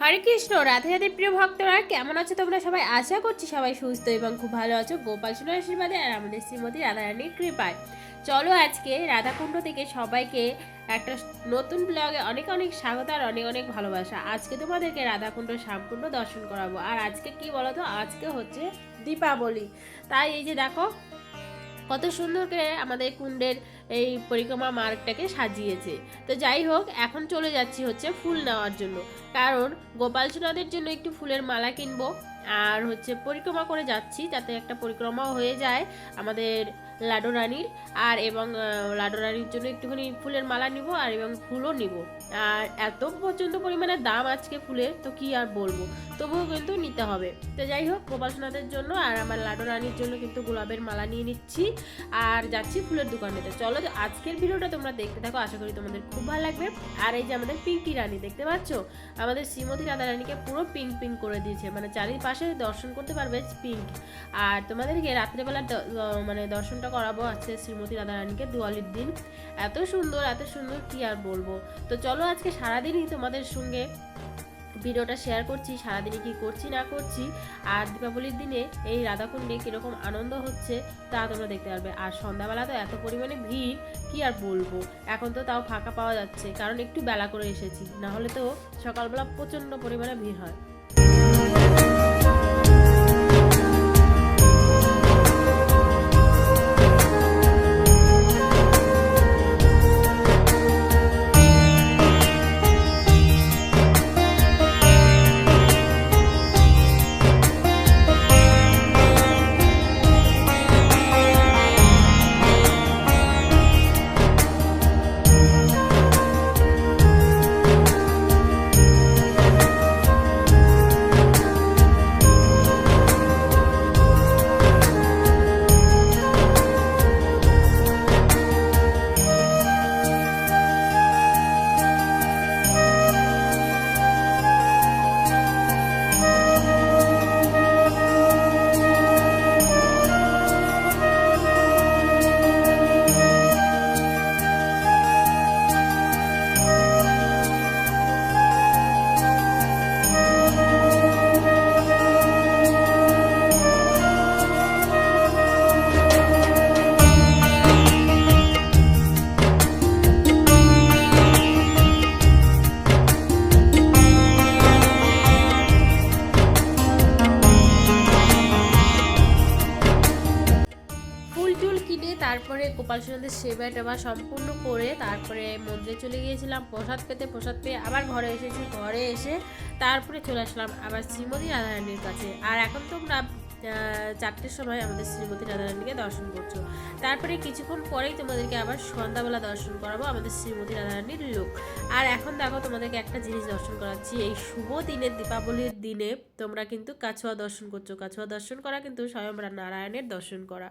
হরে কৃষ্ণ, রাধে রাধে প্রিয় ভক্তরা, কেমন আছো তোমরা? সবাই আশা করছি সবাই সুস্থ এবং খুব ভালো আছো। গোপাল সোনার আশীর্বাদে আর আমাদের শ্রীমতী রাধারানীর কৃপায়। চলো আজকে রাধাকুণ্ড থেকে সবাইকে একটা নতুন ব্লগে অনেক অনেক স্বাগত আর অনেক অনেক ভালোবাসা। আজকে তোমাদেরকে রাধাকুণ্ড শ্যামকুণ্ড দর্শন করাবো। আর আজকে কি বলো তো আজকে হচ্ছে দীপাবলি। তাই এই যে দেখো কত সুন্দর করে আমাদের কুণ্ডের এই পরিক্রমা মার্গটাকে সাজিয়েছে। তো যাই হোক, এখন চলে যাচ্ছি হচ্ছে ফুল নেওয়ার জন্য। কারণ গোপাল জন্য একটু ফুলের মালা কিনবো। আর হচ্ছে পরিক্রমা করে যাচ্ছি যাতে একটা পরিক্রমাও হয়ে যায়। আমাদের লাডো রানীর, আর এবং লাডো রানীর জন্য একটুখানি ফুলের মালা নিব আর এবং ফুলও নিব। আর এত প্রচণ্ড পরিমাণে দাম আজকে ফুলের তো কি আর বলব? তবুও কিন্তু নিতে হবে। তো যাই হোক, গোপাল সোনাদের জন্য আর আমার লাডো রানীর জন্য কিন্তু গোলাপের মালা নিয়ে নিচ্ছি আর যাচ্ছি ফুলের দোকানেতে চলো আজকের ভিডিওটা তোমরা দেখতে থাকো, আশা করি তোমাদের খুব ভালো লাগবে। আর এই যে আমাদের পিঙ্কি রানী, দেখতে পাচ্ছ? আমাদের শ্রীমতী রাধা রানীকে পুরো পিঙ্ক পিঙ্ক করে দিয়েছে। মানে চারিপাশে দর্শন করতে পারবে পিঙ্ক। আর তোমাদেরকে রাত্রেবেলা মানে দর্শনটা করাবো আজকে শ্রীমতী রাধা রানীকে দুয়ালির দিন। এত সুন্দর এত সুন্দর কি আর বলব? তো চলো আজকে সারাদিনই তোমাদের সঙ্গে ভিডিওটা শেয়ার করছি, সারাদিনে কি করছি, না করছি। আর দীপাবলির দিনে এই রাধাকুণ্ডে কীরকম আনন্দ হচ্ছে তা তোমরা দেখতে পারবে। আর সন্ধ্যাবেলা তো এত পরিমাণে ভিড়, কি আর বলব? এখন তো তাও ফাঁকা পাওয়া যাচ্ছে। কারণ একটু বেলা করে এসেছি। না হলে তো সকালবেলা প্রচণ্ড পরিমাণে ভিড় হয়। গোপাল সোনাদের সেবা টেবা সম্পূর্ণ করে তারপরে মন্দিরে চলে গিয়েছিলাম, প্রসাদ পেতে, প্রসাদ পেয়ে আবার ঘরে এসেছি, ঘরে এসে তারপরে চলে আসলাম আবার শ্রীমতী রাধারানীর কাছে। আর এখন তোমরা চারটের সময় আমাদের শ্রীমতী রাধারানীকে দর্শন করছ। তারপরে কিছুক্ষণ পরেই তোমাদেরকে আবার সন্ধ্যাবেলা দর্শন করাবো আমাদের শ্রীমতী রাধারানীর লোক। আর এখন দেখো তোমাদেরকে একটা জিনিস দর্শন করাচ্ছি, এই শুভ দিনের দীপাবলির দিনে তোমরা কিন্তু কাছোয়া দর্শন করছ। কাছোয়া দর্শন করা কিন্তু স্বয়ং নারায়ণের দর্শন করা।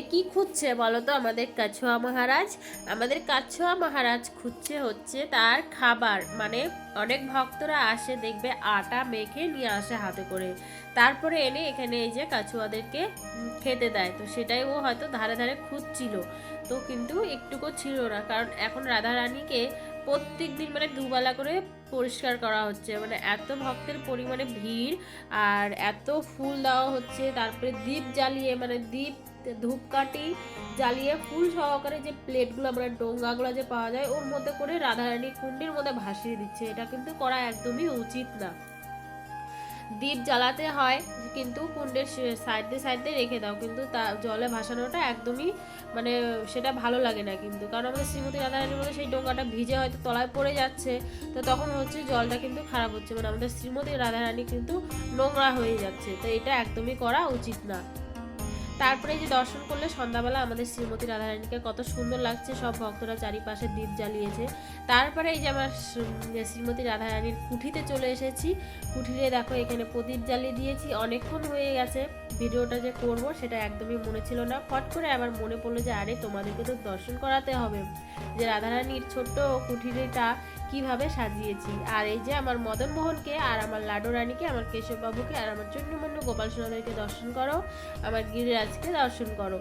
সাইডে কি খুঁজছে বলো তো আমাদের কাছোয়া মহারাজ? আমাদের কাছোয়া মহারাজ খুঁজছে হচ্ছে তার খাবার। মানে অনেক ভক্তরা আসে, দেখবে আটা মেখে নিয়ে আসে হাতে করে। তারপরে এনে এখানে এই যে কাছুয়াদেরকে খেতে দেয়। তো সেটাই ও হয়তো ধারে ধারে খুঁজছিল। তো কিন্তু একটুকু ছিল না। কারণ এখন রাধা রানীকে প্রত্যেক দিন মানে দুবেলা করে পরিষ্কার করা হচ্ছে। মানে এত ভক্তের পরিমাণে ভিড় আর এত ফুল দেওয়া হচ্ছে। তারপরে দ্বীপ জ্বালিয়ে মানে দ্বীপ ধূপকাঠি জ্বালিয়ে ফুল সহকারে যে প্লেটগুলো মানে ডোঙ্গাগুলো যে পাওয়া যায়, ওর মধ্যে করে রাধারানী কুণ্ডির মধ্যে ভাসিয়ে দিচ্ছে। এটা কিন্তু করা একদমই উচিত না। দ্বীপ জ্বালাতে হয়, কিন্তু কুণ্ডের সাইডে সাইডে রেখে দাও, কিন্তু তা জলে ভাসানোটা একদমই মানে সেটা ভালো লাগে না কিন্তু। কারণ আমাদের শ্রীমতী রাধারানীর মধ্যে সেই ডোঙ্গাটা ভিজে হয়তো তলায় পড়ে যাচ্ছে, তো তখন হচ্ছে জলটা কিন্তু খারাপ হচ্ছে। মানে আমাদের শ্রীমতী রাধারানী কিন্তু নোংরা হয়ে যাচ্ছে, তো এটা একদমই করা উচিত না। তারপরে যে দর্শন করলে সন্ধ্যাবেলা আমাদের শ্রীমতী রাধারানীকে কত সুন্দর লাগছে, সব ভক্তরা চারিপাশে দ্বীপ জ্বালিয়েছে। তারপরে এই যে আমার শ্রী- শ্রীমতী রাধারানীর কুঠিতে চলে এসেছি। কুঠিরে দেখো এখানে প্রদীপ জ্বালিয়ে দিয়েছি, অনেকক্ষণ হয়ে গেছে। ভিডিওটা যে করব সেটা একদমই মনে ছিল না। ফট করে আবার মনে পড়ল যে, আরে তোমাদেরকে তো দর্শন করাতে হবে। যে রাধারানীর ছোট্ট কুঠিরেটা কীভাবে সাজিয়েছি। আর এই যে আমার মদন মোহনকে আর আমার লাডো রানীকে, আমার কেশববাবুকে আর আমার চন্ডমন্ড গোপাল সোনাদেরকে দর্শন করো, আমার গিরিরাজকে দর্শন করো।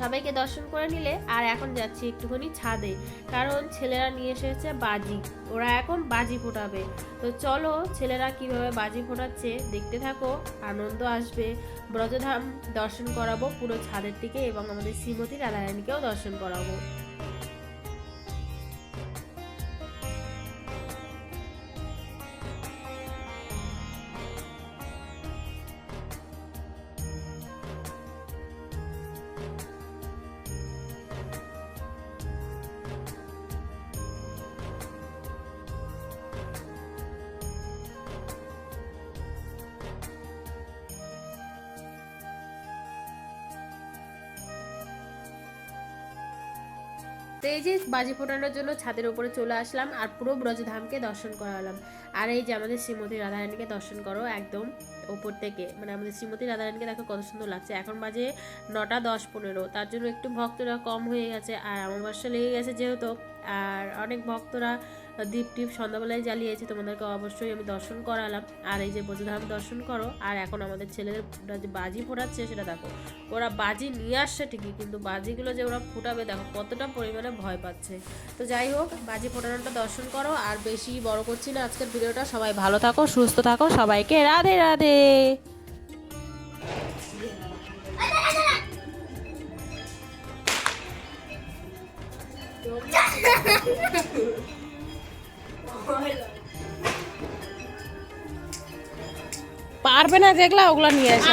সবাইকে দর্শন করে নিলে আর এখন যাচ্ছি একটুখানি ছাদে, কারণ ছেলেরা নিয়ে এসেছে বাজি, ওরা এখন বাজি ফোটাবে। তো চলো ছেলেরা কীভাবে বাজি ফোটাচ্ছে দেখতে থাকো, আনন্দ আসবে। ব্রজধাম দর্শন করাবো পুরো ছাদের দিকে এবং আমাদের শ্রীমতী রাধারানীকেও দর্শন করাবো। তো এই যে বাজি ফোটানোর জন্য ছাদের উপরে চলে আসলাম আর পুরো ব্রজধামকে দর্শন করালাম। আর এই যে আমাদের শ্রীমতী রাধারানীকে দর্শন করো একদম ওপর থেকে। মানে আমাদের শ্রীমতী রাধারানীকে দেখো কত সুন্দর লাগছে। এখন বাজে নটা দশ পনেরো। তার জন্য একটু ভক্তরা কম হয়ে গেছে আর আমার বর্ষা লেগে গেছে যেহেতু। আর অনেক ভক্তরা দীপ টিপ সন্ধ্যাবেলায় জ্বালিয়েছে তোমাদেরকে অবশ্যই আমি দর্শন করালাম। আর এই যে ব্রজধাম দর্শন করো আর এখন আমাদের ছেলেরা যে বাজি ফোটাচ্ছে সেটা দেখো। ওরা বাজি নিয়ে আসছে ঠিকই কিন্তু বাজিগুলো যে ওরা ফুটাবে দেখো কতটা পরিমাণে ভয় পাচ্ছে। তো যাই হোক বাজি ফোটানোটা দর্শন করো আর বেশি বড় করছি না আজকের ভিডিওটা। সবাই ভালো থাকো সুস্থ থাকো সবাইকে রাধে রাধে। পারবে না যেগুলা ওগুলা নিয়ে আসে।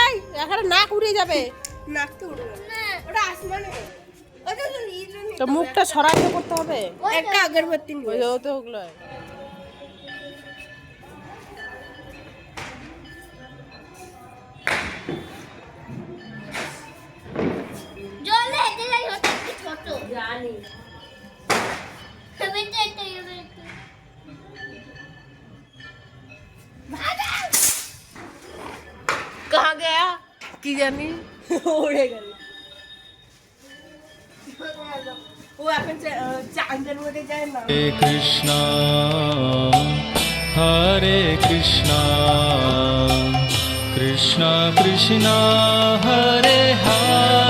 এই এখানে নাক উড়ে যাবে। নাক তো মুখটা সরাইতে করতে হবে। একটা আগরবাতি ওই যে ও তো ওগুলো। জলে এতে যাই ছোট জানি কি জানি? উড়ে গেল। হরে কৃষ্ণ হরে কৃষ্ণ কৃষ্ণ কৃষ্ণ হরে হরে।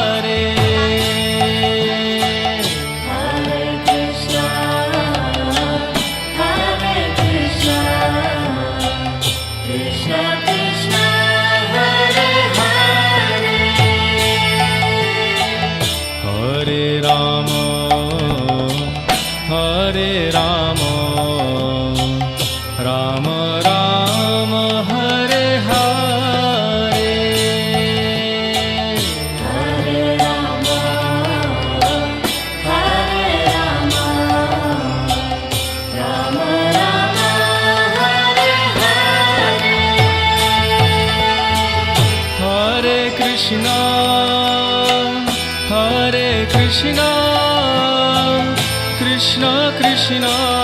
Krishna Krishna,